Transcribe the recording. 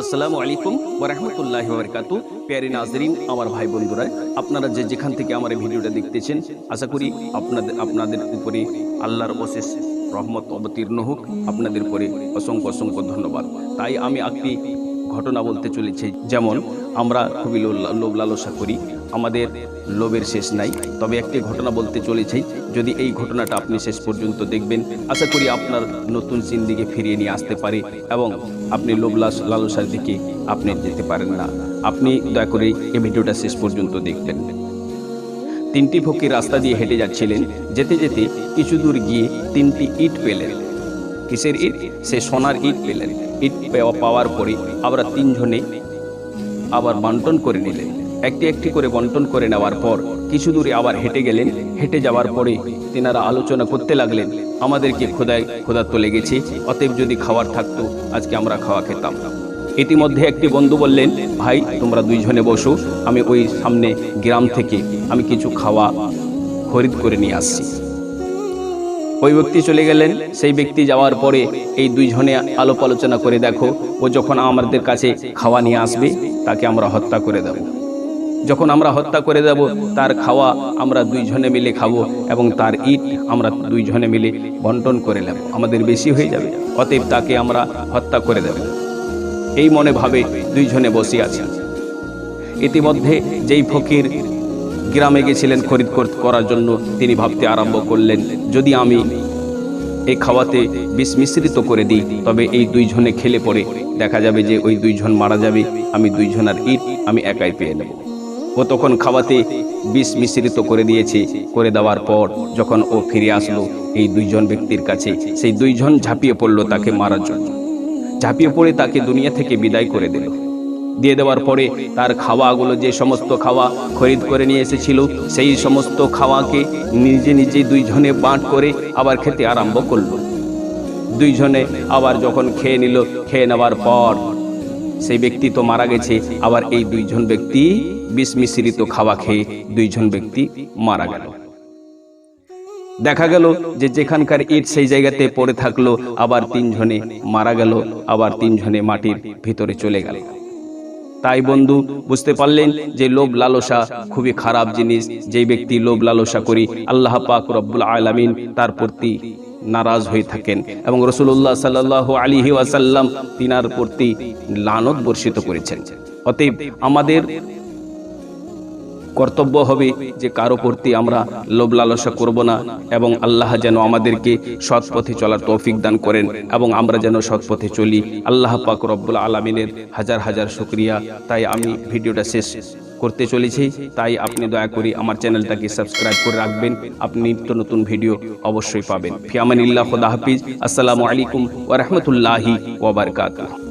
আসসালামু আলাইকুম ওরহমতুল্লাহ বারাকাতু প্যারি নাজরিন, আমার ভাই বন্ধুরা, আপনারা যে যেখান থেকে আমার এই ভিডিওটা দেখতেছেন, আশা করি আপনাদের আপনাদের উপরে আল্লাহর অশেষ রহমত অবতীর্ণ হোক, আপনাদের উপরে অসংখ্য অসংখ্য ধন্যবাদ। তাই আমি একটি ঘটনা বলতে চলেছে। যেমন, আমরা খুবই লোভ লালসা করি, আমাদের লোভের শেষ নাই। তবে একটি ঘটনা বলতে চলেছি, যদি এই ঘটনাটা আপনি শেষ পর্যন্ত দেখবেন, আশা করি আপনার নতুন দিকে ফিরিয়ে নিয়ে আসতে পারে এবং আপনি লোভ লাস- লালসার দিকে আপনি যেতে পারেন না। আপনি দয়া করে এই ভিডিওটা শেষ পর্যন্ত দেখবেন। তিনটি ফকির রাস্তা দিয়ে হেঁটে যাচ্ছিলেন। যেতে যেতে কিছু দূর গিয়ে তিনটি ইট পেলেন। কিসের ইট? সে সোনার ইট পেলেন। পাওয়া- পাওয়ার পরে আমরা তিনজনে আবার বন্টন করে নিলেন। একটি একটি করে বন্টন করে নেওয়ার পর কিছু দূরে আবার হেঁটে গেলেন। হেঁটে যাওয়ার পরে তেনারা আলোচনা করতে লাগলেন, আমাদেরকে খোদায় খোদা তো লেগেছে, অতএব যদি খাওয়ার থাকতো, আজকে আমরা খাওয়া খেতাম। ইতিমধ্যে একটি বন্ধু বললেন, ভাই, তোমরা দুইজনে বসো, আমি ওই সামনে গ্রাম থেকে আমি কিছু খাওয়া খরিদ করে নিয়ে আসছি। ওই ব্যক্তি চলে গেলেন। সেই ব্যক্তি যাওয়ার পরে এই দুইজনে আলোপ আলোচনা করে দেখো, ও যখন আমাদের কাছে খাওয়া নিয়ে আসবে, তাকে আমরা হত্যা করে দেব। যখন আমরা হত্যা করে দেব, তার খাওয়া আমরা দুইজনে মিলে খাব এবং তার ইট আমরা দুইজনে মিলে বন্টন করে নেব। আমাদের বেশি হয়ে যাবে, অতএব তাকে আমরা হত্যা করে দেব। এই মনে ভাবে দুইজনে বসে আছি। ইতিমধ্যে যেই ফকির গ্রামে গেছিলেন খরিদ করার জন্য। তিনি ভাবতে আরম্ভ করলেন, যদি আমি এই খাওয়াতে বিষ মিশ্রিত করে দিই, তবে এই দুইজনে খেলে পরে দেখা যাবে যে ওই দুইজন মারা যাবে, আমি দুইজনার ইট আমি একাই পেয়ে নেব। ও তখন খাওয়াতে বিষ মিশ্রিত করে দিয়েছে। করে দেওয়ার পর যখন ও ফিরে আসলো, এই দুইজন ব্যক্তির কাছে, সেই দুইজন ঝাঁপিয়ে পড়ল তাকে মারার জন্য। ঝাঁপিয়ে পড়ে তাকে দুনিয়া থেকে বিদায় করে দিল। দিয়ে দেওয়ার পরে তার খাওয়াগুলো যে সমস্ত খাওয়া খরিদ করে নিয়ে এসেছিল, সেই সমস্ত খাওয়াকে নিজে নিজে দুইজনে বাঁট করে আবার খেতে আরম্ভ করল। দুইজনে আবার যখন খেয়ে নিল, খেয়ে নেওয়ার পর সেই ব্যক্তি তো মারা গেছে, আবার এই দুইজন ব্যক্তি বিষ মিশ্রিত খাওয়া খেয়ে দুইজন ব্যক্তি মারা গেল। দেখা গেল যে যেখানকার ইট সেই জায়গাতে পড়ে থাকল, আবার তিনজনে মারা গেল, আবার তিনজনে মাটির ভিতরে চলে গেল। তাই বন্ধু, বুঝতে পারলেন যে লোভ লালসা খুবই খারাপ জিনিস। যেই ব্যক্তি লোভ লালসা করি, আল্লাহ পাক রব্বুল আলমিন তার প্রতি নারাজ হয়ে থাকেন এবং রসুল্লাহ সাল্লাহ আলিহি ওয়াসাল্লাম তিনার প্রতি লানত বর্ষিত করেছেন। অতএব আমাদের কর্তব্য হবে যে কারও প্রতি আমরা লোভ লালসা করব না এবং আল্লাহ যেন আমাদেরকে সৎ পথে চলার তৌফিক দান করেন এবং আমরা যেন সৎ পথে চলি। আল্লাহ পাক রব্বুল আলমিনের হাজার হাজার শুক্রিয়া। তাই আমি ভিডিওটা শেষ করতে চলেছি। তাই আপনি দয়া করে আমার চ্যানেলটাকে সাবস্ক্রাইব করে রাখবেন। আপনি নিত্য নতুন ভিডিও অবশ্যই পাবেন। ফিয়ামানিল্লাহ খুদা হাফিজ। আসসালামু আলাইকুম ওরহমতুল্লাহি ওবরকাতুহ